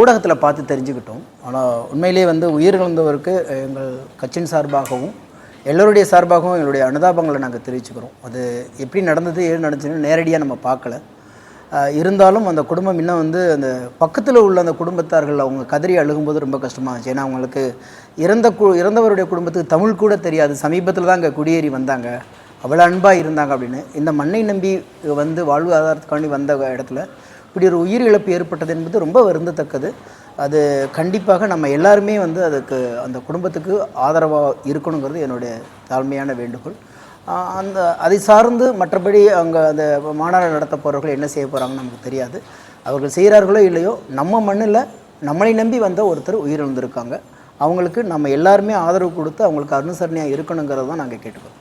ஊடகத்தில் பார்த்து தெரிஞ்சுக்கிட்டோம். ஆனால் உண்மையிலேயே வந்து உயிரிழந்தவருக்கு எங்கள் கட்சியின் சார்பாகவும் எல்லோருடைய சார்பாகவும் எங்களுடைய அனுதாபங்களை நாங்கள் தெரிவிச்சுக்கிறோம். அது எப்படி நடந்தது ஏது நடந்துச்சுன்னு நேரடியாக நம்ம பார்க்கல. இருந்தாலும் அந்த குடும்பம் இன்னும் வந்து அந்த பக்கத்தில் உள்ள அந்த குடும்பத்தார்கள் அவங்க கதறி அழுகும்போது ரொம்ப கஷ்டமாக இருந்துச்சு. ஏன்னா அவங்களுக்கு இறந்த கு இறந்தவருடைய குடும்பத்துக்கு தமிழ் கூட தெரியாது. சமீபத்தில் தான் அங்கே குடியேறி வந்தாங்க. அவ்வளோ அன்பாக இருந்தாங்க அப்படின்னு. இந்த மண்ணை நம்பி வந்து வாழ்வாதாரத்துக்காண்டி வந்த இடத்துல இப்படி ஒரு உயிர் இழப்பு ஏற்பட்டது என்பது ரொம்ப வருந்தத்தக்கது. அது கண்டிப்பாக நம்ம எல்லாருமே வந்து அதுக்கு அந்த குடும்பத்துக்கு ஆதரவாக இருக்கணுங்கிறது என்னுடைய தாழ்மையான வேண்டுகோள். அந்த அதை சார்ந்து மற்றபடி அங்கே அந்த மாநாடு நடத்த போகிறவர்கள் என்ன செய்ய போகிறாங்கன்னு நமக்கு தெரியாது. அவர்கள் செய்கிறார்களோ இல்லையோ நம்ம மண்ணில் நம்மளை நம்பி வந்த ஒருத்தர் உயிரிழந்திருக்காங்க. அவங்களுக்கு நம்ம எல்லாருமே ஆதரவு கொடுத்து அவங்களுக்கு அனுசரணையாக இருக்கணுங்கிறத தான் நாங்கள் கேட்டுக்கிறோம்.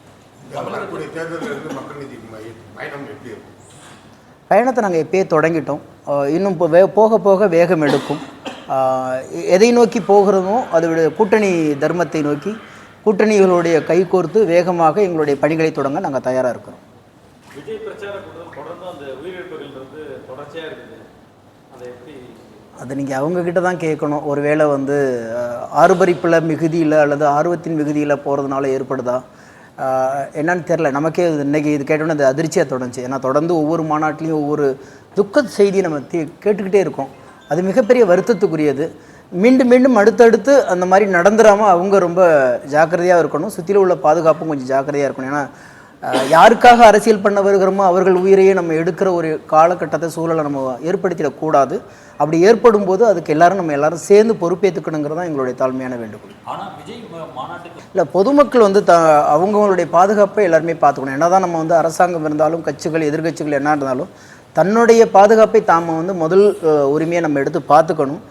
தேர்தலில் இருந்து மக்கள் நீதி பயணம் எப்படி இருக்கும் பயணத்தை நாங்கள் எப்பயே தொடங்கிட்டோம். இன்னும் இப்போ வே போக போக வேகம் எடுக்கும். எதை நோக்கி போகிறோமோ அதோடைய கூட்டணி தர்மத்தை நோக்கி கூட்டணிகளுடைய கைகோர்த்து வேகமாக எங்களுடைய பணிகளை தொடங்க நாங்கள் தயாராக இருக்கிறோம். விஜய் பிரச்சார கூட்டம் தொடர்ந்து அந்த உயிரிழப்புகள்ன்றது தொடர்ச்சியாக இருக்குது. அதை எப்படி அது நீங்கள் அவங்கக்கிட்ட தான் கேட்கணும். ஒருவேளை வந்து ஆஹ், ஆர்ப்பரிப்பில் மிகுதியில் அல்லது ஆர்வத்தின் மிகுதியில் போகிறதுனால ஏற்படுதா? என்னன்னு தெரில நமக்கே இது இது கேட்டோன்னே அது அதிர்ச்சியாக தொடர்ந்துச்சு. ஏன்னா தொடர்ந்து ஒவ்வொரு மாநாட்டிலையும் ஒவ்வொரு துக்க செய்தியை நம்ம கேட்டுக்கிட்டே இருக்கோம். அது மிகப்பெரிய வருத்தத்துக்குரியது. மீண்டும் மீண்டும் அடுத்தடுத்து அந்த மாதிரி நடந்துடாமல் அவங்க ரொம்ப ஜாக்கிரதையாக இருக்கணும். சுற்றியில் உள்ள பாதுகாப்பும் கொஞ்சம் ஜாக்கிரதையாக இருக்கணும். ஏன்னா யாருக்காக அரசியல் பண்ண வருகிறோமோ அவர்கள் உயிரையே நம்ம எடுக்கிற ஒரு காலகட்டத்தை சூழலை நம்ம ஏற்படுத்திடக்கூடாது அப்படி ஏற்படும் போது அதுக்கு எல்லாரும் நம்ம எல்லாரும் சேர்ந்து பொறுப்பேற்றுக்கணுங்கிறது தான் எங்களுடைய தாழ்மையான வேண்டுகோள். இல்லை பொதுமக்கள் வந்து த அவங்களுடைய பாதுகாப்பை எல்லாருமே பார்த்துக்கணும். என்னதான் நம்ம வந்து அரசாங்கம் இருந்தாலும் கட்சிகள் எதிர்க்கட்சிகள் என்ன இருந்தாலும் தன்னுடைய பாதுகாப்பை தாம வந்து முதல் உரிமையை நம்ம எடுத்து பார்த்துக்கணும்.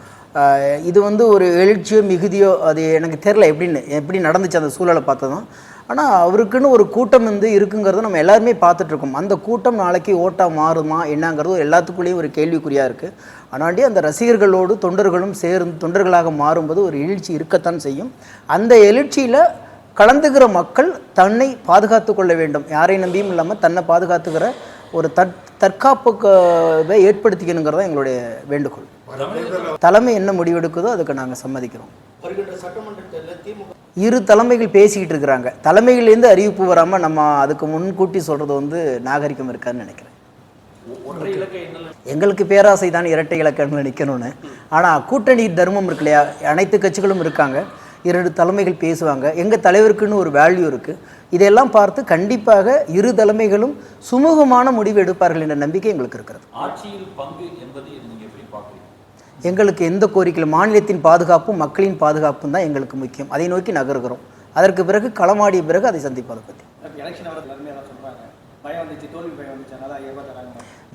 இது வந்து ஒரு எழுச்சியோ மிகுதியோ அது எனக்கு தெரில எப்படின்னு எப்படி நடந்துச்சு அந்த சூழலை பார்த்ததும் ஆனால் அவருக்குன்னு ஒரு கூட்டம் வந்து இருக்குங்கிறத நம்ம எல்லாருமே பார்த்துட்ருக்கோம். அந்த கூட்டம் நாளைக்கு ஓட்டாக மாறுமா என்னங்கிறது எல்லாத்துக்குள்ளேயும் ஒரு கேள்விக்குறியாக இருக்குது ஆனாண்டி அந்த ரசிகர்களோடு தொண்டர்களும் சேர்ந்து தொண்டர்களாக மாறும்போது ஒரு எழுச்சி இருக்கத்தான் செய்யும். அந்த எழுச்சியில் கலந்துக்கிற மக்கள் தன்னை பாதுகாத்து கொள்ள வேண்டும். யாரை நம்பியும் இல்லாமல் தன்னை பாதுகாத்துக்கிற ஒரு தற் தற்காப்புக்கு ஏற்படுத்திக்கணுங்கிறது தான் எங்களுடைய வேண்டுகோள். தலைமை என்ன முடிவெடுக்குதோ அதுக்கு நாங்கள் சம்மதிக்கிறோம். இரு தலைமைகள் பேசிக்கிட்டு இருக்கிறாங்க. தலைமையிலேருந்து அறிவிப்பு வராமல் நம்ம அதுக்கு முன்கூட்டி சொல்கிறது வந்து நாகரிகம் இருக்கான்னு நினைக்கிறேன். எங்களுக்கு பேராசை தான் இரட்டை இலக்கணம் நிற்கணும்னு ஆனால் கூட்டணி தர்மம் இருக்கு இல்லையா? அனைத்து கட்சிகளும் இருக்காங்க. இரண்டு தலைமைகள் பேசுவாங்க. எங்கள் தலைவருக்குன்னு ஒரு வேல்யூ இருக்குது இதையெல்லாம் பார்த்து கண்டிப்பாக இரு தலைமைகளும் சுமூகமான முடிவு எடுப்பார்கள் என்ற நம்பிக்கை எங்களுக்கு இருக்கிறது. ஆட்சியில் பங்கு என்பது நீங்கள் எப்படி பார்க்குறீங்க? எங்களுக்கு எந்த கோரிக்கையில் மாநிலத்தின் பாதுகாப்பும் மக்களின் பாதுகாப்பும் தான் எங்களுக்கு முக்கியம். அதை நோக்கி நகர்கிறோம். அதற்கு பிறகு களமாடிய பிறகு அதை சந்திப்பதை பற்றி.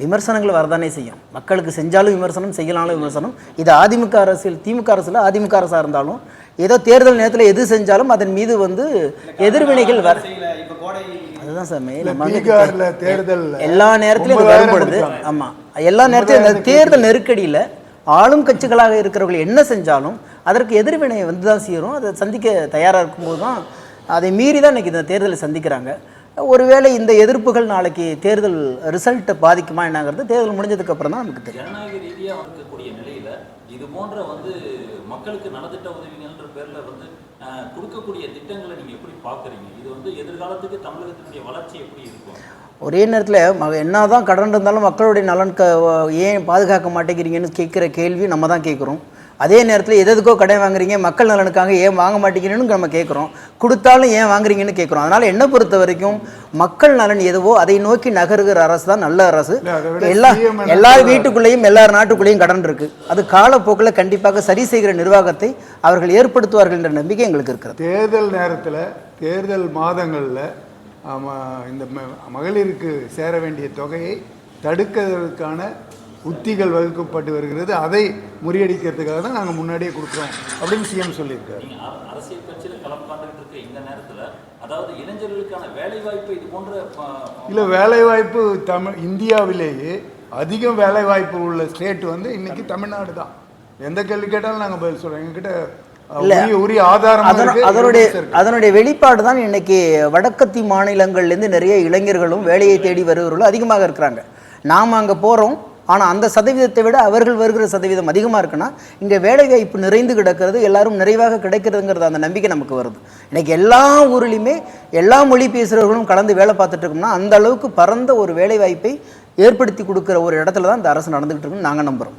விமர்சனங்கள் வரதானே செய்யும். மக்களுக்கு செஞ்சாலும் விமர்சனம் செய்யலாலும் விமர்சனம். இது அதிமுக அரசியல் திமுக அரசில் அதிமுக அரசாக இருந்தாலும் ஏதோ தேர்தல் நேரத்தில் எது செஞ்சாலும் அதன் மீது வந்து எதிர்வினைகள் வர செய்யல இப்ப கோடை அதுதான் சார் பீகார்ல தேர்தல்ல எல்லா நேரத்திலும் இது வரும்பொழுது கொடுத்தாங்க. ஆமா. எல்லா நேரத்திலும் இந்த தேர்தல் நெருக்கடியில் ஆளும் கட்சிகளாக இருக்கிறவர்கள் என்ன செஞ்சாலும் அதற்கு எதிர்வினை வந்து தான் செய்கிறோம் அதை சந்திக்க தயாராக இருக்கும்போது தான் அதை மீறி தான் இன்னைக்கு இந்த தேர்தலை சந்திக்கிறாங்க. ஒருவேளை இந்த எதிர்ப்புகள் நாளைக்கு தேர்தல் ரிசல்ட்டை பாதிக்குமா என்னங்கிறது தேர்தல் முடிஞ்சதுக்கு அப்புறம் தான் நமக்கு தெரியும். ஜனநாயக ரீதியாக இருக்கக்கூடிய நிலையில இது போன்ற வந்து மக்களுக்கு நலத்திட்ட உதவிகள்ன்ற பேர்ல வந்து கொடுக்கக்கூடிய திட்டங்களை நீங்க எப்படி பார்க்குறீங்க இது வந்து எதிர்காலத்துக்கு தமிழகத்தினுடைய வளர்ச்சி எப்படி இருக்கும்? ஒரே நேரத்தில் ம என்னதான் கடன் இருந்தாலும் மக்களுடைய நலன் க ஏன் பாதுகாக்க மாட்டேங்கிறீங்கன்னு கேட்குற கேள்வி நம்ம தான் கேட்குறோம். அதே நேரத்தில் எது எதுக்கோ கடன் வாங்குறீங்க மக்கள் நலனுக்காக ஏன் வாங்க மாட்டேங்கிறீங்கன்னு நம்ம கேட்குறோம் கொடுத்தாலும் ஏன் வாங்குறீங்கன்னு கேட்குறோம் அதனால் என்ன பொறுத்த வரைக்கும் மக்கள் நலன் எதுவோ அதை நோக்கி நகருகிற அரசு தான் நல்ல அரசு. எல்லா சொல்றாரு? வீட்டுக்குள்ளேயும் எல்லார் நாட்டுக்குள்ளேயும் கடன் இருக்கு. அது காலப்போக்கில் கண்டிப்பாக சரி செய்கிற நிர்வாகத்தை அவர்கள் ஏற்படுத்துவார்கள் என்ற நம்பிக்கை எங்களுக்கு இருக்கிறது. தேர்தல் நேரத்தில் தேர்தல் மாதங்களில் இந்த ம- மகளிருக்கு சேர வேண்டிய தொகையை தடுக்கிறதுக்கான உத்திகள் வகுக்கப்பட்டு வருகிறது. அதை முறியடிக்கிறதுக்காக தான் நாங்கள் முன்னாடியே கொடுக்குறோம் அப்படின்னு சிஎம் சொல்லியிருக்காரு. அரசியல் கட்சியில இருக்க இந்த நேரத்துல அதாவது இளைஞர்களுக்கான வேலை வாய்ப்பு இது போன்ற இல்லை வேலைவாய்ப்பு தமிழ் இந்தியாவிலேயே அதிகம் வேலைவாய்ப்பு உள்ள ஸ்டேட் வந்து இன்னைக்கு தமிழ்நாடு தான். எந்த கேள்வி கேட்டாலும் நாங்கள் பதில் சொல்கிறோம் எங்ககிட்ட. உரிய உரிய ஆதாரம் அதன- அதனுடைய அதனுடைய வெளிப்பாடு தான் இன்னைக்கு வடக்கத்தி மாநிலங்கள்லேருந்து நிறைய இளைஞர்களும் வேலையை தேடி வருபவர்களும் அதிகமாக இருக்கிறாங்க. நாம் அங்கே போகிறோம் ஆனால் அந்த சதவீதத்தை விட அவர்கள் வருகிற சதவீதம் அதிகமாக இருக்குன்னா இங்கே வேலைவாய்ப்பு நிறைந்து கிடக்கிறது எல்லாரும் நிறைவாக கிடைக்கிறதுங்கிறது அந்த நம்பிக்கை நமக்கு வருது. இன்றைக்கி எல்லா ஊர்லேயுமே எல்லா மொழி பேசுகிறவர்களும் கலந்து வேலை பார்த்துட்டு இருக்கோம்னா அந்த அளவுக்கு பரந்த ஒரு வேலைவாய்ப்பை ஏற்படுத்தி கொடுக்குற ஒரு இடத்துல தான் இந்த அரசு நடந்துகிட்டு இருக்குன்னு நாங்கள் நம்புகிறோம்